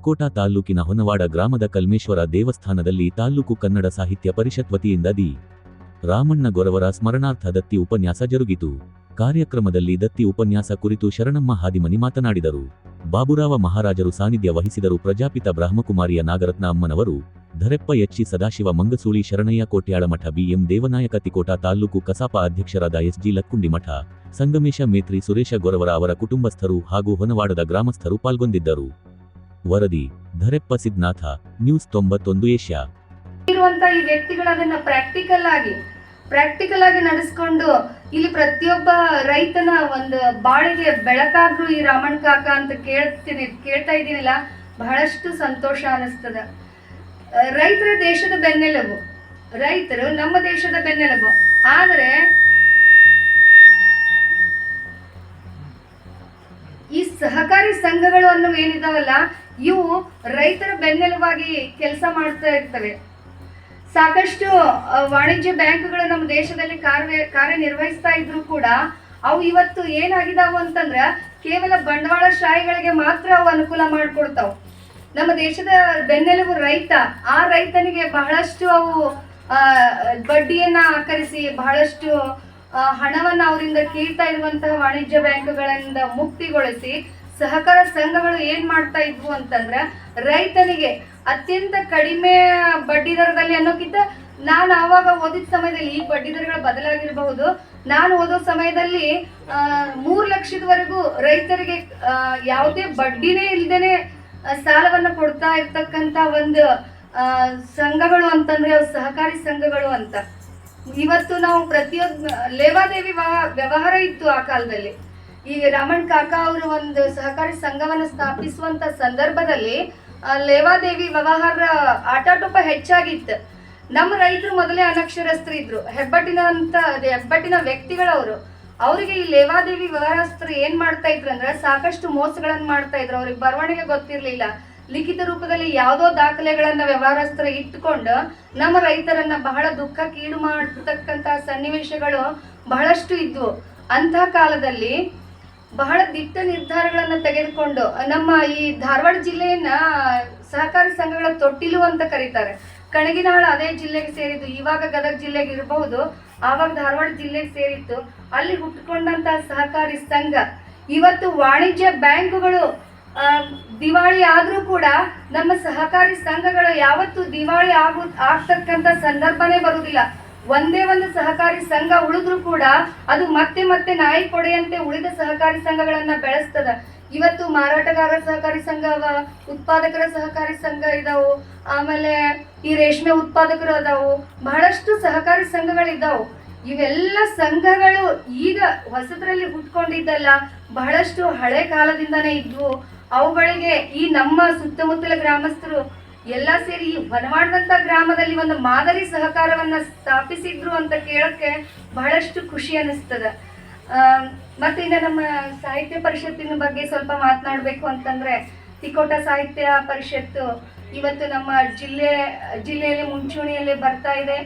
ತಿಕೋಟ ತಾಲ್ಲೂಕಿನ ಹೊನವಾಡ ಗ್ರಾಮದ ಕಲ್ಮೇಶ್ವರ ದೇವಸ್ಥಾನದಲ್ಲಿ ತಾಲ್ಲೂಕು ಕನ್ನಡ ಸಾಹಿತ್ಯ ಪರಿಷತ್ ವತಿಯಿಂದ ದಿ. ರಾಮಣ್ಣ ಗೊರವರ ಸ್ಮರಣಾರ್ಥ ದತ್ತಿ ಉಪನ್ಯಾಸ ಜರುಗಿತು. ಕಾರ್ಯಕ್ರಮದಲ್ಲಿ ದತ್ತಿ ಉಪನ್ಯಾಸ ಕುರಿತು ಶರಣಮ್ಮ ಹಾದಿಮನಿ ಮಾತನಾಡಿದರು. ಬಾಬುರಾವ ಮಹಾರಾಜರು ಸಾನ್ನಿಧ್ಯ ವಹಿಸಿದರು. ಪ್ರಜಾಪಿತ ಬ್ರಹ್ಮಕುಮಾರಿಯ ನಾಗರತ್ನ ಅಮ್ಮನವರು, ಧರೆಪ್ಪ ಎಚ್ಚಿ ಸದಾಶಿವ ಮಂಗಸೂಳಿ ಶರಣಯ್ಯ ಕೋಟ್ಯಾಳಮಠ ಬಿಎಂ ದೇವನಾಯಕ ತಿಕೋಟ ತಾಲ್ಲೂಕು ಕಸಾಪ ಅಧ್ಯಕ್ಷರಾದ ಎಸ್ಜಿ ಲಕ್ಕುಂಡಿಮಠ ಸಂಗಮೇಶ ಮೇತ್ರಿ ಸುರೇಶ ಗೊರವರ ಅವರ ಕುಟುಂಬಸ್ಥರು ಹಾಗೂ ಹೊನವಾಡದ ಗ್ರಾಮಸ್ಥರು ಪಾಲ್ಗೊಂಡಿದ್ದರು. ವರದಿ ಧರೆಪ್ಪ ಸಿದ್ನಾಥ ನ್ಯೂಸ್ ತೊಂಬತ್ತೊಂದು ಏಷ್ಯಾ. ಇರುವಂತ ಈ ವ್ಯಕ್ತಿಗಳು ಅದನ್ನ ಪ್ರಾಕ್ಟಿಕಲ್ ಆಗಿ ಪ್ರಾಕ್ಟಿಕಲ್ ಆಗಿ ನಡೆಸ್ಕೊಂಡು ಇಲ್ಲಿ ಪ್ರತಿಯೊಬ್ಬ ರೈತನ ಒಂದು ಬಾಳಿಗೆ ಬೆಳಕಾದ್ರು ಈ ರಾಮಣ್ಣ ಕಾಕ ಅಂತ ಕೇಳ್ತೀನಿ, ಕೇಳ್ತಾ ಇದ್ದೀನಿಲ್ಲ, ಬಹಳಷ್ಟು ಸಂತೋಷ ಅನಿಸ್ತದ ರೈತರ ದೇಶದ ಬೆನ್ನೆಲುಬು, ರೈತರು ನಮ್ಮ ದೇಶದ ಬೆನ್ನೆಲುಬು. ಆದರೆ ಸಂಘಗಳು ಅನ್ನೋ ಏನಿದಾವಲ್ಲ, ಇವು ರೈತರ ಬೆನ್ನೆಲುಬಾಗಿ ಕೆಲಸ ಮಾಡ್ತಾ ಇರ್ತವೆ. ಸಾಕಷ್ಟು ವಾಣಿಜ್ಯ ಬ್ಯಾಂಕ್ಗಳು ನಮ್ಮ ದೇಶದಲ್ಲಿ ಕಾರ್ಯ ಕಾರ್ಯನಿರ್ವಹಿಸ್ತಾ ಇದ್ರು ಕೂಡ ಅವು ಇವತ್ತು ಏನಾಗಿದಾವು ಅಂತಂದ್ರ ಕೇವಲ ಬಂಡವಾಳ ಶಾಹಿಗಳಿಗೆ ಮಾತ್ರ ಅವು ಅನುಕೂಲ ಮಾಡಿಕೊಡ್ತಾವ. ನಮ್ಮ ದೇಶದ ಬೆನ್ನೆಲುಬು ರೈತ, ಆ ರೈತನಿಗೆ ಬಹಳಷ್ಟು ಅವು ಬಡ್ಡಿಯನ್ನ ಆಕರಿಸಿ ಬಹಳಷ್ಟು ಹಣವನ್ನ ಅವರಿಂದ ಕೀಳ್ತಾ ಇರುವಂತಹ ವಾಣಿಜ್ಯ ಬ್ಯಾಂಕ್ಗಳಿಂದ ಮುಕ್ತಿಗೊಳಿಸಿ ಸಹಕಾರ ಸಂಘಗಳು ಏನ್ ಮಾಡ್ತಾ ಇದ್ವು ಅಂತಂದ್ರ ರೈತನಿಗೆ ಅತ್ಯಂತ ಕಡಿಮೆ ಬಡ್ಡಿ ದರದಲ್ಲಿ ಅನ್ನೋಕ್ಕಿಂತ ನಾನು ಆವಾಗ ಓದಿದ ಸಮಯದಲ್ಲಿ ಈ ಬಡ್ಡಿ ದರಗಳು ಬದಲಾಗಿರಬಹುದು. ನಾನು ಓದೋ ಸಮಯದಲ್ಲಿ ಮೂರು ಲಕ್ಷದವರೆಗೂ ರೈತರಿಗೆ ಯಾವುದೇ ಬಡ್ಡಿನೇ ಇಲ್ದೇನೆ ಆ, ಸಾಲವನ್ನ ಕೊಡ್ತಾ ಇರ್ತಕ್ಕಂತ ಒಂದು ಸಂಘಗಳು ಅಂತಂದ್ರೆ ಸಹಕಾರಿ ಸಂಘಗಳು ಅಂತ. ಇವತ್ತು ನಾವು ಪ್ರತಿಯೊಂದು ಲೇವಾದೇವಿ ವ್ಯವ- ವ್ಯವಹಾರ ಇತ್ತು ಆ ಕಾಲದಲ್ಲಿ. ಈಗ ರಾಮಣ್ಣ ಕಾಕಾ ಅವರು ಒಂದು ಸಹಕಾರಿ ಸಂಘವನ್ನು ಸ್ಥಾಪಿಸುವಂತ ಸಂದರ್ಭದಲ್ಲಿ ಲೇವಾದೇವಿ ವ್ಯವಹಾರ ಆಟಾಟೋಪ ಹೆಚ್ಚಾಗಿತ್ತು. ನಮ್ಮ ರೈತರು ಮೊದಲೇ ಅನಕ್ಷರಸ್ಥರು ಇದ್ರು. ಹೆಬ್ಬಟ್ಟಿನ ಅಂತ ಹೆಬ್ಬಟ್ಟಿನ ವ್ಯಕ್ತಿಗಳವರು ಅವರಿಗೆ ಈ ಲೇವಾದೇವಿ ವ್ಯವಹಾರಸ್ಥರು ಏನ್ ಮಾಡ್ತಾ ಇದ್ರು ಅಂದ್ರೆ ಸಾಕಷ್ಟು ಮೋಸಗಳನ್ನ ಮಾಡ್ತಾ ಇದ್ರು. ಅವ್ರಿಗೆ ಬರವಣಿಗೆ ಗೊತ್ತಿರ್ಲಿಲ್ಲ. ಲಿಖಿತ ರೂಪದಲ್ಲಿ ಯಾವುದೋ ದಾಖಲೆಗಳನ್ನ ವ್ಯವಹಾರಸ್ಥರು ಇಟ್ಟುಕೊಂಡು ನಮ್ಮ ರೈತರನ್ನ ಬಹಳ ದುಃಖಕ್ಕೀಡು ಮಾಡತಕ್ಕಂತ ಸನ್ನಿವೇಶಗಳು ಬಹಳಷ್ಟು ಇದ್ವು. ಅಂಥ ಕಾಲದಲ್ಲಿ ಬಹಳ ದಿಟ್ಟ ನಿರ್ಧಾರಗಳನ್ನು ತೆಗೆದುಕೊಂಡು, ನಮ್ಮ ಈ ಧಾರವಾಡ ಜಿಲ್ಲೆಯನ್ನ ಸಹಕಾರಿ ಸಂಘಗಳ ತೊಟ್ಟಿಲು ಅಂತ ಕರೀತಾರೆ. ಕಣಗಿನಾಳ ಅದೇ ಜಿಲ್ಲೆಗೆ ಸೇರಿದ್ದು, ಇವಾಗ ಗದಗ ಜಿಲ್ಲೆಗೆ ಇರಬಹುದು, ಆವಾಗ ಧಾರವಾಡ ಜಿಲ್ಲೆಗೆ ಸೇರಿತ್ತು. ಅಲ್ಲಿ ಹುಟ್ಟಿಕೊಂಡಂತಹ ಸಹಕಾರಿ ಸಂಘ, ಇವತ್ತು ವಾಣಿಜ್ಯ ಬ್ಯಾಂಕುಗಳು ದಿವಾಳಿ ಆದರೂ ಕೂಡ ನಮ್ಮ ಸಹಕಾರಿ ಸಂಘಗಳು ಯಾವತ್ತು ದಿವಾಳಿ ಆಗು ಆಗ್ತಕ್ಕಂತ ಸಂದರ್ಭನೇ ಬರುವುದಿಲ್ಲ. ಒಂದೇ ಒಂದು ಸಹಕಾರಿ ಸಂಘ ಉಳಿದ್ರು ಕೂಡ ಅದು ಮತ್ತೆ ಮತ್ತೆ ನಾಯಿ ಕೊಡೆಯಂತೆ ಉಳಿದ ಸಹಕಾರಿ ಸಂಘಗಳನ್ನ ಬೆಳೆಸ್ತದ. ಇವತ್ತು ಮಾರಾಟಗಾರರ ಸಹಕಾರಿ ಸಂಘ ಅವ, ಉತ್ಪಾದಕರ ಸಹಕಾರಿ ಸಂಘ ಇದಾವು, ಆಮೇಲೆ ಈ ರೇಷ್ಮೆ ಉತ್ಪಾದಕರು ಅದಾವು, ಬಹಳಷ್ಟು ಸಹಕಾರಿ ಸಂಘಗಳಿದ್ದಾವು. ಇವೆಲ್ಲ ಸಂಘಗಳು ಈಗ ಹೊಸದ್ರಲ್ಲಿ ಹುಟ್ಕೊಂಡಿದ್ದಲ್ಲ ಬಹಳಷ್ಟು ಹಳೆ ಕಾಲದಿಂದನೇ ಇದ್ವು. ಅವುಗಳಿಗೆ ಈ ನಮ್ಮ ಸುತ್ತಮುತ್ತಲ ಗ್ರಾಮಸ್ಥರು ಎಲ್ಲ ಸೇರಿ ಈ ಹೊನವಾಡದಂತ ಗ್ರಾಮದಲ್ಲಿ ಒಂದು ಮಾದರಿ ಸಹಕಾರವನ್ನ ಸ್ಥಾಪಿಸಿದ್ರು ಅಂತ ಕೇಳಕ್ಕೆ ಬಹಳಷ್ಟು ಖುಷಿ ಅನಿಸ್ತದ ಮತ್ತೆ ಇನ್ನು ನಮ್ಮ ಸಾಹಿತ್ಯ ಪರಿಷತ್ತಿನ ಬಗ್ಗೆ ಸ್ವಲ್ಪ ಮಾತನಾಡಬೇಕು ಅಂತಂದ್ರೆ ತಿಕೋಟ ಸಾಹಿತ್ಯ ಪರಿಷತ್ತು ಇವತ್ತು ನಮ್ಮ ಜಿಲ್ಲೆ, ಜಿಲ್ಲೆಯಲ್ಲಿ ಮುಂಚೂಣಿಯಲ್ಲಿ ಬರ್ತಾ ಇದೆ.